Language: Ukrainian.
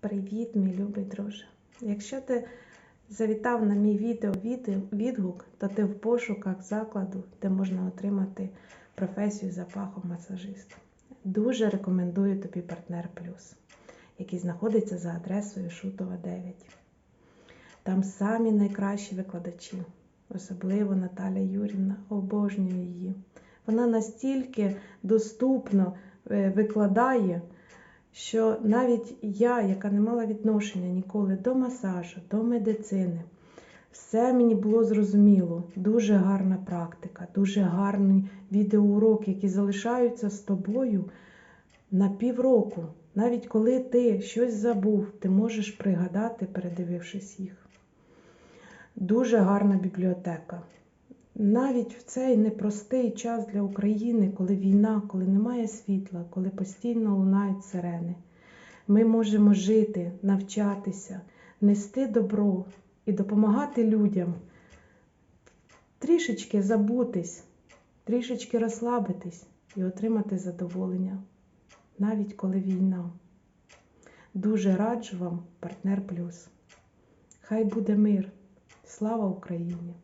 Привіт, мій любий друже. Якщо ти завітав на мій відео відгук, то ти в пошуках закладу, де можна отримати професію за фахом масажиста. Дуже рекомендую тобі партнер плюс, який знаходиться за адресою Шутова 9. Там самі найкращі викладачі, особливо Наталя Юрівна, обожнюю її. Вона настільки доступно е, викладає, що навіть я, яка не мала відношення ніколи до масажу, до медицини, все мені було зрозуміло. Дуже гарна практика, дуже гарні відеоуроки, які залишаються з тобою на півроку. Навіть коли ти щось забув, ти можеш пригадати, передивившись їх. Дуже гарна бібліотека. Навіть в цей непростий час для України, коли війна, коли немає світла, коли постійно лунають сирени, ми можемо жити, навчатися, нести добро і допомагати людям трішечки забутись, трішечки розслабитись і отримати задоволення, навіть коли війна. Дуже раджу вам, партнер плюс. Хай буде мир. Слава Україні!